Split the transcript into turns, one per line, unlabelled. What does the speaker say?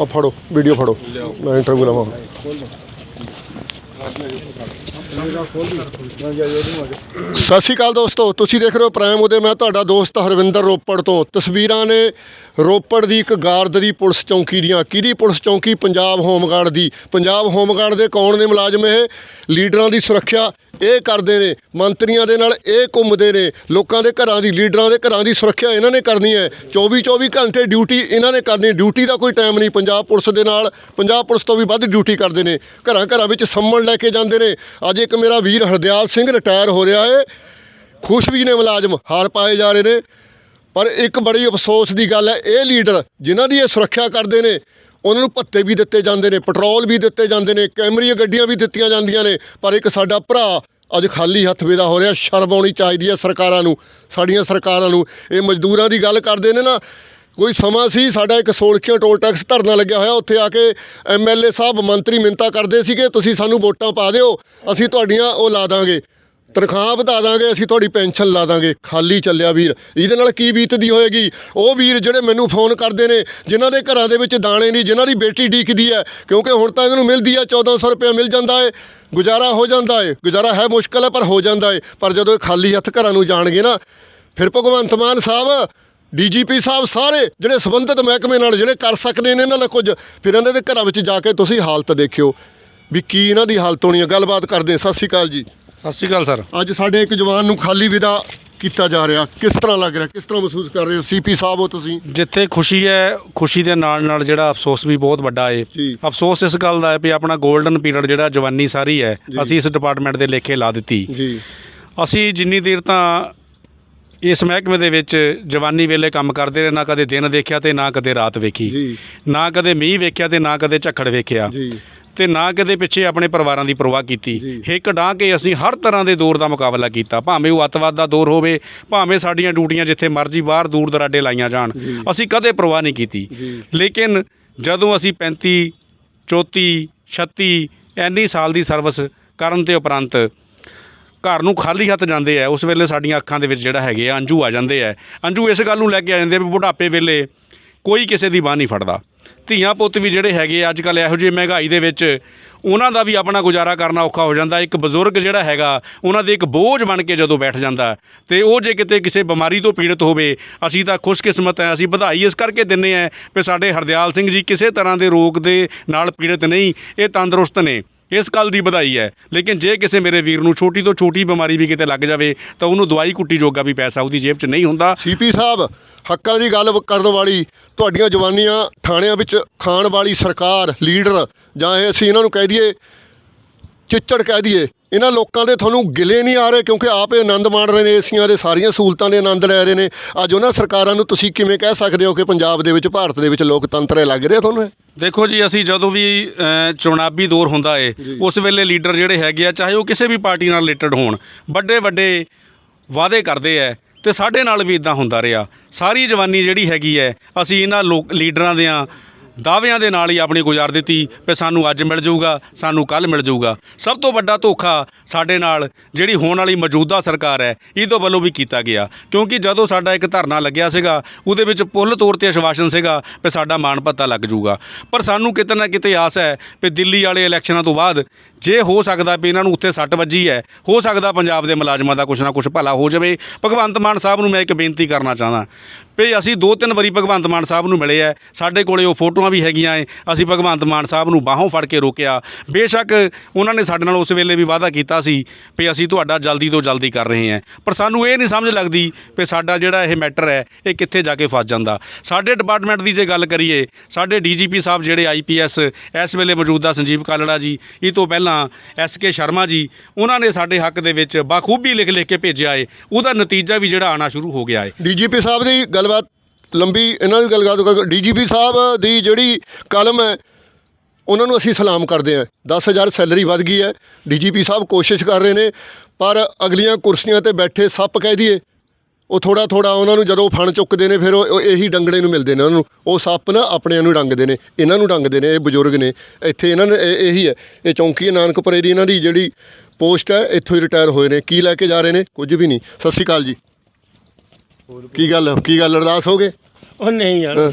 ਆ ਫੜੋ ਵੀਡੀਓ ਫੜੋ। ਮੈਂ ਇੰਟਰਵਿਊ ਲਵਾਂ ਸਤਿ ਸ਼੍ਰੀ ਅਕਾਲ ਦੋਸਤੋ, ਤੁਸੀਂ ਦੇਖ ਰਹੇ ਹੋ ਪ੍ਰਾਈਮ ਉਹਦੇ। ਮੈਂ ਤੁਹਾਡਾ ਦੋਸਤ ਹਰਵਿੰਦਰ ਰੋਪੜ ਤੋਂ। ਤਸਵੀਰਾਂ ਨੇ ਰੋਪੜ ਦੀ ਇੱਕ ਗਾਰਡ ਦੀ ਪੁਲਿਸ ਚੌਂਕੀ ਦੀਆਂ। ਕਿਹਦੀ ਪੁਲਿਸ ਚੌਂਕੀ? ਪੰਜਾਬ ਹੋਮਗਾਰਡ ਦੀ। ਪੰਜਾਬ ਹੋਮਗਾਰਡ ਦੇ ਕੌਣ ਨੇ ਮੁਲਾਜ਼ਮ ਇਹ? ਲੀਡਰਾਂ ਦੀ ਸੁਰੱਖਿਆ ਇਹ ਕਰਦੇ ਨੇ। ਮੰਤਰੀਆਂ ਦੇ ਨਾਲ ਇਹ ਘੁੰਮਦੇ ਨੇ। ਲੋਕਾਂ ਦੇ ਘਰਾਂ ਦੀ, ਲੀਡਰਾਂ ਦੇ ਘਰਾਂ ਦੀ ਸੁਰੱਖਿਆ ਇਹਨਾਂ ਨੇ ਕਰਨੀ ਹੈ। 24 24 ਘੰਟੇ ਡਿਊਟੀ ਇਹਨਾਂ ਨੇ ਕਰਨੀ ਡਿਊਟੀ ਦਾ ਕੋਈ ਟਾਈਮ ਨਹੀਂ। ਪੰਜਾਬ ਪੁਲਿਸ ਦੇ ਨਾਲ ਪੰਜਾਬ ਪੁਲਿਸ ਤੋਂ ਵੀ ਵੱਧ ਡਿਊਟੀ ਕਰਦੇ ਨੇ। ਘਰਾਂ ਘਰਾਂ ਵਿੱਚ ਸੰਮਣ ਲੈ ਕੇ ਜਾਂਦੇ ਨੇ। ਅੱਜ ਇੱਕ ਮੇਰਾ ਵੀਰ ਹਰਦਿਆਲ ਸਿੰਘ ਰਿਟਾਇਰ ਹੋ ਰਿਹਾ ਹੈ ਖੁਸ਼ ਵੀ ਨੇ ਮੁਲਾਜ਼ਮ, ਹਾਰ ਪਾਏ ਜਾ ਰਹੇ ਨੇ। ਪਰ ਇੱਕ ਬੜੀ ਅਫਸੋਸ ਦੀ ਗੱਲ ਹੈ, ਇਹ ਲੀਡਰ ਜਿਨ੍ਹਾਂ ਦੀ ਇਹ ਸੁਰੱਖਿਆ ਕਰਦੇ ਨੇ, ਉਹਨਾਂ ਨੂੰ ਭੱਤੇ ਵੀ ਦਿੱਤੇ ਜਾਂਦੇ ਨੇ, ਪੈਟਰੋਲ ਵੀ ਦਿੱਤੇ ਜਾਂਦੇ ਨੇ, ਕੈਮਰੀਆਂ ਗੱਡੀਆਂ ਵੀ ਦਿੱਤੀਆਂ ਜਾਂਦੀਆਂ ਨੇ। ਪਰ ਇੱਕ ਸਾਡਾ ਭਰਾ ਅੱਜ ਖਾਲੀ ਹੱਥ ਵੇਦਾ ਹੋ ਰਿਹਾ, ਸ਼ਰਮ ਆਉਣੀ ਚਾਹੀਦੀ ਹੈ ਸਰਕਾਰਾਂ ਨੂੰ, ਸਾਡੀਆਂ ਸਰਕਾਰਾਂ ਨੂੰ। ਇਹ ਮਜ਼ਦੂਰਾਂ ਦੀ ਗੱਲ ਕਰਦੇ ਨੇ ਨਾ ਕੋਈ ਸਮਾਂ ਸੀ, ਸਾਡਾ ਇੱਕ ਸੋਲਖੀਆਂ ਟੋਲ ਟੈਕਸ ਧਰਨਾ ਲੱਗਿਆ ਹੋਇਆ, ਉੱਥੇ ਆ ਕੇ ਐਮਐਲਏ ਸਾਹਿਬ ਮੰਤਰੀ ਮਿੰਤਾ ਕਰਦੇ ਸੀਗੇ, ਤੁਸੀਂ ਸਾਨੂੰ ਵੋਟਾਂ ਪਾ ਦਿਓ, ਅਸੀਂ ਤੁਹਾਡੀਆਂ ਉਹ ਲਾ ਦਾਂਗੇ। ਤਨਖਾਹ ਵਧਾ ਦਾਂਗੇ, ਅਸੀਂ ਤੁਹਾਡੀ ਪੈਨਸ਼ਨ ਲਾ ਦਾਂਗੇ। ਖਾਲੀ ਚੱਲਿਆ ਵੀਰ। ਇਹਦੇ ਨਾਲ ਕੀ ਬੀਤਦੀ ਹੋਏਗੀ? ਉਹ ਵੀਰ ਜਿਹੜੇ ਮੈਨੂੰ ਫੋਨ ਕਰਦੇ ਨੇ, ਜਿਨ੍ਹਾਂ ਦੇ ਘਰਾਂ ਦੇ ਵਿੱਚ ਦਾਣੇ ਨਹੀਂ, ਜਿਨ੍ਹਾਂ ਦੀ ਬੇਟੀ ਡੀਕਦੀ ਹੈ, ਕਿਉਂਕਿ ਹੁਣ ਤਾਂ ਇਹਨਾਂ ਨੂੰ ਮਿਲਦੀ ਹੈ 1400 ਰੁਪਏ ਮਿਲ ਜਾਂਦਾ ਹੈ। ਗੁਜ਼ਾਰਾ ਹੋ ਜਾਂਦਾ ਹੈ। ਗੁਜ਼ਾਰਾ ਹੈ ਮੁਸ਼ਕਲ ਹੈ, ਪਰ ਹੋ ਜਾਂਦਾ ਹੈ। ਪਰ ਜਦੋਂ ਇਹ ਖਾਲੀ ਹੱਥ ਘਰਾਂ ਨੂੰ ਜਾਣਗੇ ਨਾ, ਫਿਰ ਭਗਵੰਤ ਮਾਨ ਸਾਹਿਬ ਡੀਜੀਪੀ ਸਾਹਿਬ ਸਾਰੇ ਜਿਹੜੇ ਸੰਬੰਧਿਤ ਮਹਿਕਮੇ ਨਾਲ ਜਿਹੜੇ ਕਰ ਸਕਦੇ ਨੇ ਇਹਨਾਂ ਦਾ ਕੁਝ ਫਿਰ ਇਹਨਾਂ ਦੇ ਘਰਾਂ ਵਿੱਚ ਜਾ ਕੇ ਤੁਸੀਂ ਹਾਲਤ ਦੇਖਿਓ ਵੀ ਕੀ ਇਹਨਾਂ ਦੀ ਹਾਲਤ ਹੋਣੀ ਹੈ। ਗੱਲਬਾਤ ਕਰਦੇ ਹਾਂ। ਸਤਿ ਸ਼੍ਰੀ ਅਕਾਲ ਜੀ।
ਸਤਿ ਸ਼੍ਰੀ ਅਕਾਲ ਸਰ।
ਅੱਜ ਸਾਡੇ ਇੱਕ ਜਵਾਨ ਨੂੰ ਖਾਲੀ ਵਿਦਾ ਕੀਤਾ ਜਾ ਰਿਹਾ। ਕਿਸ ਤਰ੍ਹਾਂ ਲੱਗ ਰਿਹਾ? ਕਿਸ ਤਰ੍ਹਾਂ ਮਹਿਸੂਸ ਕਰ ਰਹੇ ਹੋ? ਸੀਪੀ ਸਾਹਿਬ ਹੋ ਤੁਸੀਂ।
ਜਿੱਥੇ ਖੁਸ਼ੀ ਹੈ ਖੁਸ਼ੀ ਦੇ ਨਾਲ ਨਾਲ ਜਿਹੜਾ ਅਫਸੋਸ ਵੀ ਬਹੁਤ ਵੱਡਾ ਹੈ
ਜੀ।
ਅਫਸੋਸ ਇਸ ਗੱਲ ਦਾ ਹੈ ਵੀ ਆਪਣਾ 골ਡਨ ਪੀਰੀਅਡ ਜਿਹੜਾ ਜਵਾਨੀ ਸਾਰੀ ਹੈ ਅਸੀਂ ਇਸ ਡਿਪਾਰਟਮੈਂਟ ਦੇ ਲੇਖੇ ਲਾ ਦਿੱਤੀ।
ਜੀ।
ਅਸੀਂ ਜਿੰਨੀ ਦੇਰ ਤਾਂ ਇਸ ਮਹਿਕਮੇ ਦੇ ਵਿੱਚ ਜਵਾਨੀ ਵੇਲੇ ਕੰਮ ਕਰਦੇ ਰਹੇ ਨਾ ਕਦੇ ਦਿਨ ਦੇਖਿਆ ਤੇ ਨਾ ਕਦੇ ਰਾਤ ਵੇਖੀ।
ਜੀ।
ਨਾ ਕਦੇ ਮੀਂਹ ਵੇਖਿਆ ਤੇ ਨਾ ਕਦੇ ਝੱਖੜ ਵੇਖਿਆ।
ਜੀ।
ਤੇ ਨਾ ਕਦੇ ਪਿੱਛੇ ਆਪਣੇ ਪਰਿਵਾਰਾਂ ਦੀ ਪਰਵਾਹ ਕੀਤੀ। ਹਿੱਕ ਡਾਂ ਕੇ ਅਸੀਂ ਹਰ ਤਰ੍ਹਾਂ ਦੇ ਦੌਰ ਦਾ ਮੁਕਾਬਲਾ ਕੀਤਾ ਭਾਵੇਂ ਉਹ ਅੱਤਵਾਦ ਦਾ ਦੌਰ ਹੋਵੇ ਭਾਵੇਂ ਸਾਡੀਆਂ ਡਿਊਟੀਆਂ ਜਿੱਥੇ ਮਰਜ਼ੀ ਬਾਹਰ ਦੂਰ ਦਰਾਡੇ ਲਾਈਆਂ ਜਾਣ। ਅਸੀਂ ਕਦੇ ਪਰਵਾਹ ਨਹੀਂ ਕੀਤੀ। ਲੇਕਿਨ ਜਦੋਂ ਅਸੀਂ 35 34 36 ਇੰਨੀ ਸਾਲ ਦੀ ਸਰਵਿਸ ਕਰਨ ਤੇ ਉਪਰੰਤ ਘਰ ਨੂੰ ਖਾਲੀ ਹੱਥ ਜਾਂਦੇ ਆ, ਉਸ ਵੇਲੇ ਸਾਡੀਆਂ ਅੱਖਾਂ ਦੇ ਵਿੱਚ ਜਿਹੜਾ ਹੈਗੇ ਆ ਅੰਜੂ ਆ ਜਾਂਦੇ ਆ। ਅੰਜੂ ਇਸ ਗੱਲ ਨੂੰ ਲੈ ਕੇ ਆ ਜਾਂਦੇ ਆ ਵੀ ਬੁਢਾਪੇ ਵੇਲੇ ਕੋਈ ਕਿਸੇ ਦੀ ਬਾਹ ਨਹੀਂ ਫੜਦਾ। ਧੀਆਂ ਪੁੱਤ ਵੀ ਜਿਹੜੇ ਹੈਗੇ ਅੱਜ ਕੱਲ੍ਹ ਇਹੋ ਜਿਹੇ ਮਹਿੰਗਾਈ ਦੇ ਵਿੱਚ ਉਹਨਾਂ ਦਾ ਵੀ ਆਪਣਾ ਗੁਜ਼ਾਰਾ ਕਰਨਾ ਔਖਾ ਹੋ ਜਾਂਦਾ। ਇੱਕ ਬਜ਼ੁਰਗ ਜਿਹੜਾ ਹੈਗਾ, ਉਹਨਾਂ ਦੇ ਇੱਕ ਬੋਝ ਬਣ ਕੇ ਜਦੋਂ ਬੈਠ ਜਾਂਦਾ ਤੇ ਉਹ ਜੇ ਕਿਤੇ ਕਿਸੇ ਬਿਮਾਰੀ ਤੋਂ ਪੀੜਤ ਹੋਵੇ, ਅਸੀਂ ਤਾਂ ਖੁਸ਼ਕਿਸਮਤ ਹਾਂ, ਅਸੀਂ ਵਧਾਈ ਇਸ ਕਰਕੇ ਦਿੰਨੇ ਆ ਵੀ ਸਾਡੇ ਹਰਦਿਆਲ ਸਿੰਘ ਜੀ ਕਿਸੇ ਤਰ੍ਹਾਂ ਦੇ ਰੋਗ ਦੇ ਨਾਲ ਪੀੜਤ ਨਹੀਂ, ਇਹ ਤੰਦਰੁਸਤ ਨੇ। ਇਸ ਗੱਲ ਦੀ ਵਧਾਈ ਹੈ। ਲੇਕਿਨ ਜੇ ਕਿਸੇ ਮੇਰੇ ਵੀਰ ਨੂੰ ਛੋਟੀ ਤੋਂ ਛੋਟੀ ਬਿਮਾਰੀ ਵੀ ਕਿਤੇ ਲੱਗ ਜਾਵੇ, ਤਾਂ ਉਹਨੂੰ ਦਵਾਈ ਕੁੱਟੀ ਜੋਗਾ ਵੀ ਪੈਸਾ ਉਹਦੀ ਜੇਬ 'ਚ ਨਹੀਂ ਹੁੰਦਾ।
ਸੀਪੀ ਸਾਹਿਬ ਹੱਕਾਂ ਦੀ ਗੱਲ ਕਰਨ ਵਾਲੀ ਤੁਹਾਡੀਆਂ ਜਵਾਨੀਆਂ ਥਾਣਿਆਂ ਵਿੱਚ ਖਾਣ ਵਾਲੀ ਸਰਕਾਰ ਲੀਡਰ ਜਾਂ ਇਹ ਅਸੀਂ ਇਹਨਾਂ ਨੂੰ ਕਹਿ ਦਈਏ ਚਿੱਚੜ ਕਹਿ ਦਈਏ ਇਹਨਾਂ ਲੋਕਾਂ ਦੇ ਤੁਹਾਨੂੰ ਗਿਲੇ ਨਹੀਂ ਆ ਰਹੇ ਕਿਉਂਕਿ ਆਪ ਇਹ ਆਨੰਦ ਮਾਣ ਰਹੇ ਨੇ ਏਸੀਆਂ ਦੇ ਸਾਰੀਆਂ ਸਹੂਲਤਾਂ ਦੇ ਆਨੰਦ ਲੈ ਰਹੇ ਨੇ। ਅੱਜ ਉਹਨਾਂ ਸਰਕਾਰਾਂ ਨੂੰ ਤੁਸੀਂ ਕਿਵੇਂ ਕਹਿ ਸਕਦੇ ਹੋ ਕਿ ਪੰਜਾਬ ਦੇ ਵਿੱਚ ਭਾਰਤ ਦੇ ਵਿੱਚ ਲੋਕਤੰਤਰ ਇਹ ਲੱਗ ਰਿਹਾ ਤੁਹਾਨੂੰ?
ਦੇਖੋ ਜੀ ਅਸੀਂ ਜਦੋਂ ਵੀ ਅ, ਚੁਣਾਵੀ ਦੌਰ ਹੁੰਦਾ ਏ ਉਸ ਵੇਲੇ ਲੀਡਰ ਜਿਹੜੇ ਹੈਗੇ ਆ ਚਾਹੇ ਉਹ ਕਿਸੇ ਵੀ ਪਾਰਟੀ ਨਾਲ ਰਿਲੇਟਡ ਹੋਣ ਵੱਡੇ ਵੱਡੇ ਵਾਅਦੇ ਕਰਦੇ ਐ ਤੇ ਸਾਡੇ ਨਾਲ ਵੀ ਇਦਾਂ ਹੁੰਦਾ ਰਿਹਾ। ਸਾਰੀ ਜਵਾਨੀ ਜਿਹੜੀ ਹੈਗੀ ਹੈ ਅਸੀਂ ਇਹਨਾਂ ਲੋਕ ਲੀਡਰਾਂ ਦਿਆਂ ਦਾਅਵਿਆਂ ਦੇ ਨਾਲ ਹੀ ਆਪਣੀ ਗੁਜ਼ਾਰ ਦਿੱਤੀ ਵੀ ਸਾਨੂੰ ਅੱਜ ਮਿਲ ਜਾਊਗਾ, ਸਾਨੂੰ ਕੱਲ ਮਿਲ ਜਾਊਗਾ। ਸਭ ਤੋਂ ਵੱਡਾ ਧੋਖਾ ਸਾਡੇ ਨਾਲ ਜਿਹੜੀ ਹੋਣ ਵਾਲੀ ਮੌਜੂਦਾ ਸਰਕਾਰ ਹੈ ਇਹਦੇ ਵੱਲੋਂ ਵੀ ਕੀਤਾ ਗਿਆ। ਕਿਉਂਕਿ ਜਦੋਂ ਸਾਡਾ ਇੱਕ ਧਰਨਾ ਲੱਗਿਆ ਸੀਗਾ, ਉਹਦੇ ਵਿੱਚ ਪੁੱਲ ਤੌਰ ਤੇ ਆਸ਼ਵਾਸਨ ਸੀਗਾ ਵੀ ਸਾਡਾ ਮਾਣ ਪੱਤਾ ਲੱਗ ਜਾਊਗਾ। ਪਰ ਸਾਨੂੰ ਕਿਤੇ ਨਾ ਕਿਤੇ ਆਸ ਹੈ ਵੀ ਦਿੱਲੀ ਵਾਲੇ ਇਲੈਕਸ਼ਨਾਂ ਤੋਂ ਬਾਅਦ ਜੇ ਹੋ ਸਕਦਾ ਵੀ ਇਹਨਾਂ ਨੂੰ ਉੱਥੇ ਸੱਟ ਵੱਜੀ ਹੈ, ਹੋ ਸਕਦਾ ਪੰਜਾਬ ਦੇ ਮੁਲਾਜ਼ਮਾਂ ਦਾ ਕੁਛ ਨਾ ਕੁਛ ਭਲਾ ਹੋ ਜਾਵੇ। ਭਗਵੰਤ ਮਾਨ ਸਾਹਿਬ ਨੂੰ ਮੈਂ ਇੱਕ ਬੇਨਤੀ ਕਰਨਾ ਚਾਹੁੰਦਾ ਵੀ ਅਸੀਂ ਦੋ ਤਿੰਨ ਵਾਰੀ ਭਗਵੰਤ ਮਾਨ ਸਾਹਿਬ ਨੂੰ ਮਿਲੇ ਆ ਸਾਡੇ ਕੋਲੇ ਉਹ ਫੋਟੋਆਂ ਵੀ ਹੈਗੀਆਂ ਏ ਅਸੀਂ ਭਗਵੰਤ ਮਾਨ ਸਾਹਿਬ ਨੂੰ ਬਾਹੋਂ ਫੜ ਕੇ ਰੋਕਿਆ। ਬੇਸ਼ੱਕ ਉਹਨਾਂ ਨੇ ਸਾਡੇ ਨਾਲ ਉਸ ਵੇਲੇ ਵੀ ਵਾਅਦਾ ਕੀਤਾ ਸੀ ਵੀ ਅਸੀਂ ਤੁਹਾਡਾ ਜਲਦੀ ਤੋਂ ਜਲਦੀ ਕਰ ਰਹੇ ਹਾਂ। ਪਰ ਸਾਨੂੰ ਇਹ ਨਹੀਂ ਸਮਝ ਲੱਗਦੀ ਵੀ ਸਾਡਾ ਜਿਹੜਾ ਇਹ ਮੈਟਰ ਹੈ, ਇਹ ਕਿੱਥੇ ਜਾ ਕੇ ਫਸ ਜਾਂਦਾ। ਸਾਡੇ ਡਿਪਾਰਟਮੈਂਟ ਦੀ ਜੇ ਗੱਲ ਕਰੀਏ, ਸਾਡੇ ਡੀਜੀਪੀ ਸਾਹਿਬ ਜਿਹੜੇ ਆਈਪੀਐਸ ਇਸ ਵੇਲੇ ਮੌਜੂਦਾ ਸੰਜੀਵ ਕਾਲੜਾ ਜੀ, ਇਹ ਤੋਂ ਪਹਿਲਾਂ ਐਸਕੇ ਸ਼ਰਮਾ ਜੀ, ਉਹਨਾਂ ਨੇ ਸਾਡੇ ਹੱਕ ਦੇ ਵਿੱਚ ਬਾਖੂਬੀ ਲਿਖ ਲਿਖ ਕੇ ਭੇਜਿਆ ਏ। ਉਹਦਾ ਨਤੀਜਾ ਵੀ ਜਿਹੜਾ ਆਣਾ ਸ਼ੁਰੂ ਹੋ ਗਿਆ ਏ।
ਡੀਜੀਪੀ ਸਾਹਿਬ ਦੀ ਗੱਲਬਾਤ ਲੰਬੀ, ਇਹਨਾਂ ਦੀ ਗੱਲਬਾਤ ਡੀਜੀਪੀ ਸਾਹਿਬ ਦੀ ਜਿਹੜੀ ਕਲਮ ਹੈ, ਉਹਨਾਂ ਨੂੰ ਅਸੀਂ ਸਲਾਮ ਕਰਦੇ ਹਾਂ। 10000 ਸੈਲਰੀ ਵੱਧ ਗਈ ਹੈ। ਡੀਜੀਪੀ ਸਾਹਿਬ ਕੋਸ਼ਿਸ਼ ਕਰ ਰਹੇ ਨੇ, ਪਰ ਅਗਲੀਆਂ ਕੁਰਸੀਆਂ ਤੇ ਬੈਠੇ ਸੱਪ ਕਹਿ ਦਈਏ। ਉਹ ਥੋੜਾ ਥੋੜਾ ਉਹਨਾਂ ਨੂੰ ਜਦੋਂ ਫਣ ਚੁੱਕਦੇ ਨੇ ਫਿਰ ਉਹ ਇਹੀ ਡੰਗੜੇ ਨੂੰ ਮਿਲਦੇ ਨੇ ਉਹਨਾਂ ਨੂੰ। ਉਹ ਸੱਪ ਨਾ ਆਪਣਿਆਂ ਨੂੰ ਡੰਗਦੇ ਨੇ ਇਹਨਾਂ ਨੂੰ ਡੰਗਦੇ ਨੇ ਇਹ ਬਜ਼ੁਰਗ ਨੇ। ਇੱਥੇ ਇਹਨਾਂ ਨੇ ਇਹ- ਇਹੀ ਹੈ। ਇਹ ਚੌਂਕੀ ਹੈ ਨਾਨਕਪੁਰੇ ਦੀ ਇਹਨਾਂ ਦੀ ਜਿਹੜੀ ਪੋਸਟ ਹੈ ਇੱਥੋਂ ਹੀ ਰਿਟਾਇਰ ਹੋਏ ਨੇ। ਕੀ ਲੈ ਕੇ ਜਾ ਰਹੇ ਨੇ? ਕੁਝ ਵੀ ਨਹੀਂ। ਸਤਿ ਸ਼੍ਰੀ ਅਕਾਲ ਜੀ। ਕੀ ਗੱਲ ਕੀ ਗੱਲ ਅਰਦਾਸ ਹੋ ਗਏ?
ਉਹ ਨਹੀਂ ਯਾਰ।